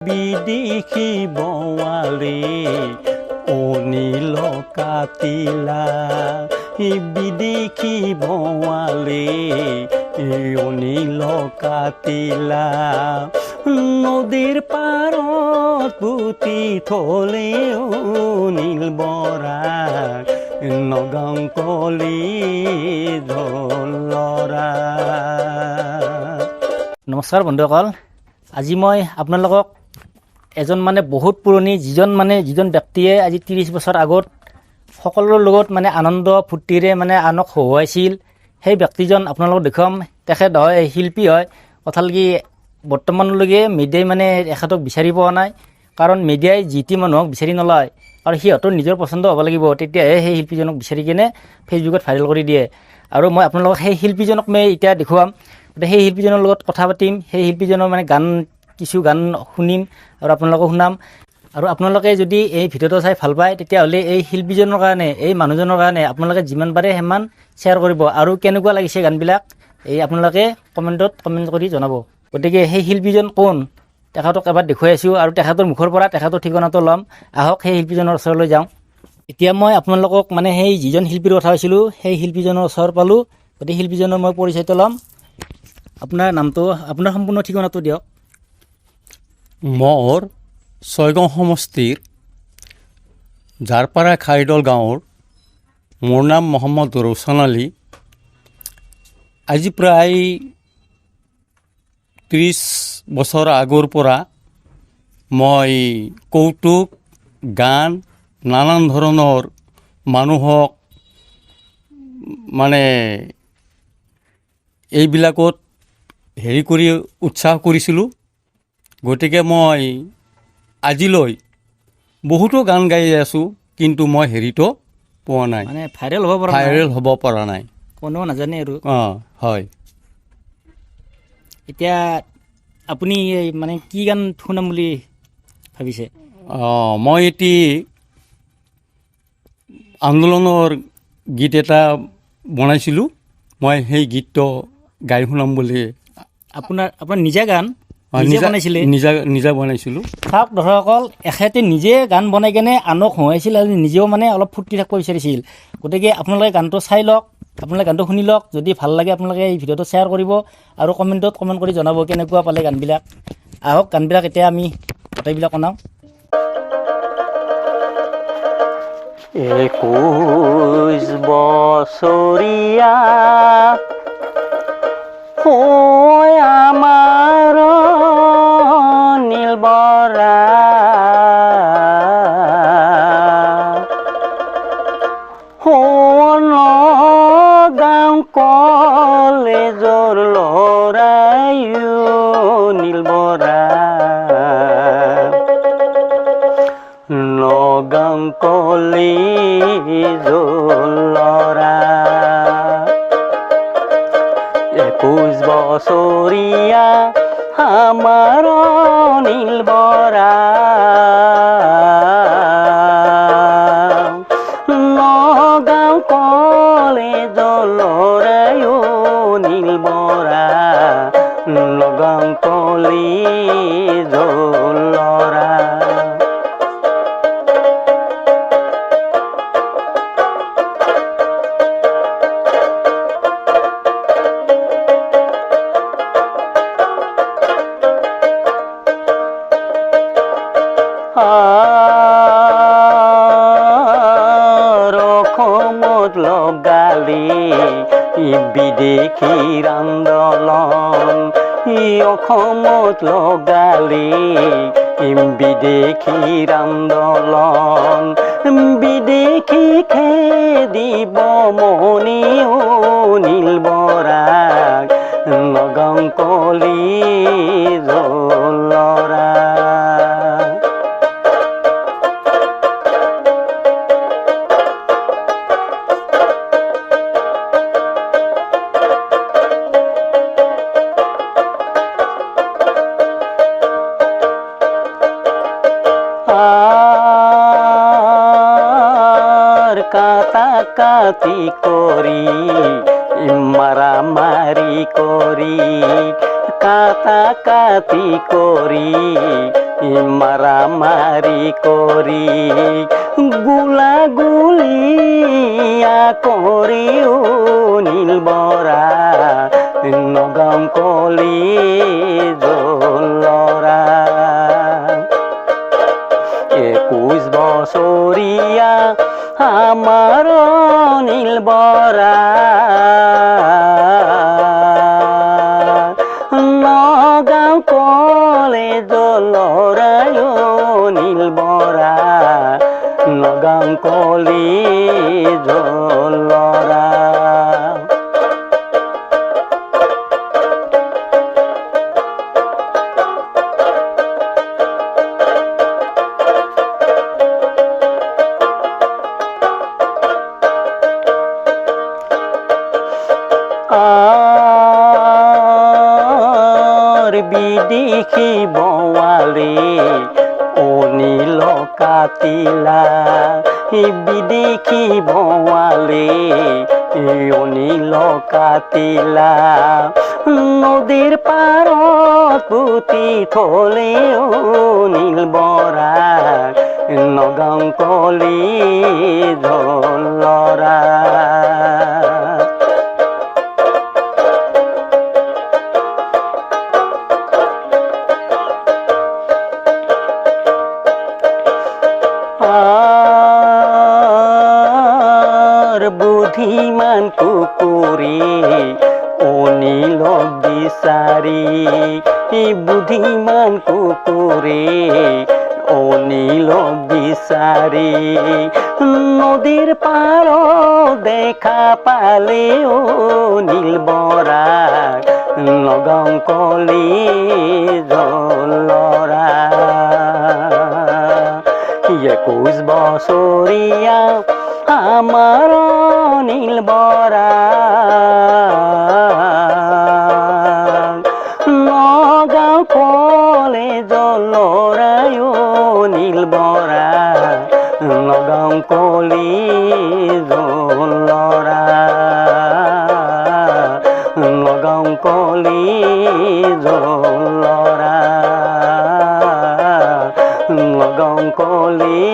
বিদেশি বঙালী অনিল কাটিলা ই বিদেশি বঙালী অনিল কাটিলা নদীৰ পাৰত পুতি থলে অনিল বৰাক নগাঁও কলি ধলৰা নমস্কাৰ বন্ধুসকল, আজি মই আপোনালোকক এজন মানে বহুত পুৰণি, যিজন মানে যিজন ব্যক্তিয়ে আজি ত্ৰিছ বছৰ আগত সকলোৰে লগত মানে আনন্দ, ফূৰ্তিৰে মানে আনক হহুৱাইছিল, সেই ব্যক্তিজন আপোনালোকক দেখুৱাম, তেখেত হয় শিল্পী হয়। কথাল কি, বৰ্তমানলৈকে মিডিয়াই মানে এখেতক বিচাৰি পোৱা নাই, কাৰণ মিডিয়াই যি টি মানুহক বিচাৰি নলয়, আৰু সিহঁতৰ নিজৰ পচন্দ হ'ব লাগিব, তেতিয়াহে সেই শিল্পীজনক বিচাৰি কিনে ফেচবুকত ভাইৰেল কৰি দিয়ে। আৰু মই আপোনালোকক সেই শিল্পীজনক মই এতিয়া দেখুৱাম, গতিকে সেই শিল্পীজনৰ লগত কথা পাতিম, সেই শিল্পীজনৰ মানে গান কিছু গান শুনিম আৰু আপোনালোকক শুনাম। আৰু আপোনালোকে যদি এই ভিডিঅ'টো চাই ভালো পায়, তেতিয়াহ'লে এই শিল্পীজনৰ কাৰণে, এই মানুহজনৰ কাৰণে আপোনালোকে যিমান পাৰে সিমান শ্বেয়াৰ কৰিব। আৰু কেনেকুৱা লাগিছে গানবিলাক, এই আপোনালোকে কমেণ্টত কমেণ্ট কৰি জনাব। গতিকে সেই শিল্পীজন কোন, তেখেতক এবাৰ দেখুৱাই আছোঁ আৰু তেখেতৰ মুখৰ পৰা তেখেতৰ ঠিকনাটো ল'ম। আহক সেই শিল্পীজনৰ ওচৰলৈ যাওঁ। এতিয়া মই আপোনালোকক মানে সেই যিজন শিল্পীৰ কথা কৈছিলোঁ, সেই শিল্পীজনৰ ওচৰ পালোঁ। গতিকে শিল্পীজনৰ মই পৰিচয়টো ল'ম। আপোনাৰ নামটো, আপোনাৰ সম্পূৰ্ণ ঠিকনাটো দিয়ক। মোৰ ছয়গাঁও সমষ্টিৰ জাৰপাৰা খাইদল গাঁৱৰ মোৰ নাম মহম্মদ ৰৌচন আলী। আজি প্ৰায় ত্ৰিছ বছৰ আগৰ পৰা মই কৌতুক, গান, নানান ধৰণৰ মানুহক মানে এইবিলাকত হেৰি কৰি উৎসাহ কৰিছিলোঁ। গতিকে মই আজিলৈ বহুতো গান গাই আছোঁ কিন্তু মই হেৰিটো পোৱা নাই। মানে ভাইৰেল হ'ব পৰা। ভাইৰেল হ'ব পৰা নাই। কোনেও নাজানে আৰু। অঁ হয়। এতিয়া আপুনি মানে কি গান শুনাম বুলি ভাবিছে? অঁ মই এটি আন্দোলনৰ গীত এটা বনাইছিলোঁ। মই সেই গীতটো গাই শুনাম বুলি আপোনাৰ আপোনাৰ নিজা গান? নিজে বনাইছিলে। নিজা নিজা বনাইছিলোঁ। চাওক দৰ্শকসকল এখেতে নিজে গান বনাই কেনে আনক হঁহাইছিল আৰু নিজেও মানে অলপ ফূৰ্তি থাকিব বিচাৰিছিল। গতিকে আপোনালোকে গানটো চাই লওক আপোনালোকে গানটো শুনি লওক যদি ভাল লাগে আপোনালোকে এই ভিডিঅ'টো শ্বেয়াৰ কৰিব আৰু কমেণ্টত কমেণ্ট কৰি জনাব কেনেকুৱা পালে গানবিলাক। আহক গানবিলাক এতিয়া আমি গোটেইবিলাক শুনাওঁ। একৈশ বছৰীয়া আমাৰ সোণ গাঁও কলেজৰ ল'ৰায়ো নীলবৰা নগাঁও কলি জলৰা একৈশ বছৰীয়া আমাৰ নীলবৰা নীলবৰা নগাঁও কলি জলৰা অসমত লগালি বিদেশীৰ আন্দোলন ই অসমত লগালি বিদেশীৰ আন্দোলন বিদেশি খেদিব মনি নীল আর কাটাকাটি করি মারামারি করি। কাটাকাটি করি মারামারি করি। গুলা গুলিয়া করিও নীল বরা নগাম কলি জলরা একুশ বছৰীয়া আমাৰ নীল বৰা নগাঁও কলেজলৰায় নীল বৰা নগাঁও কলেজলৰা বিদেশি বৱালে অনিল কাটিলা বিদেশি বৱালে অনিল কাটিলা নদীৰ পাৰত পুতি থলে অনিল বৰা নগাঁও কলি জলৰা বুদ্ধিমান কুকুরে, অনিল বিচারি বুদ্ধিমান কুকুরে, অনিল বিচারি নদীর পার দেখা পালে অনিল বরা, নগাঁও কলি জলরা একুশ বছৰীয়া আমাৰ নীল বৰা নগাঁও কলেজলৰায় নীল বৰা নগাঁও কলি জলৰা নগাঁও কলি জলৰা নগাঁও কলি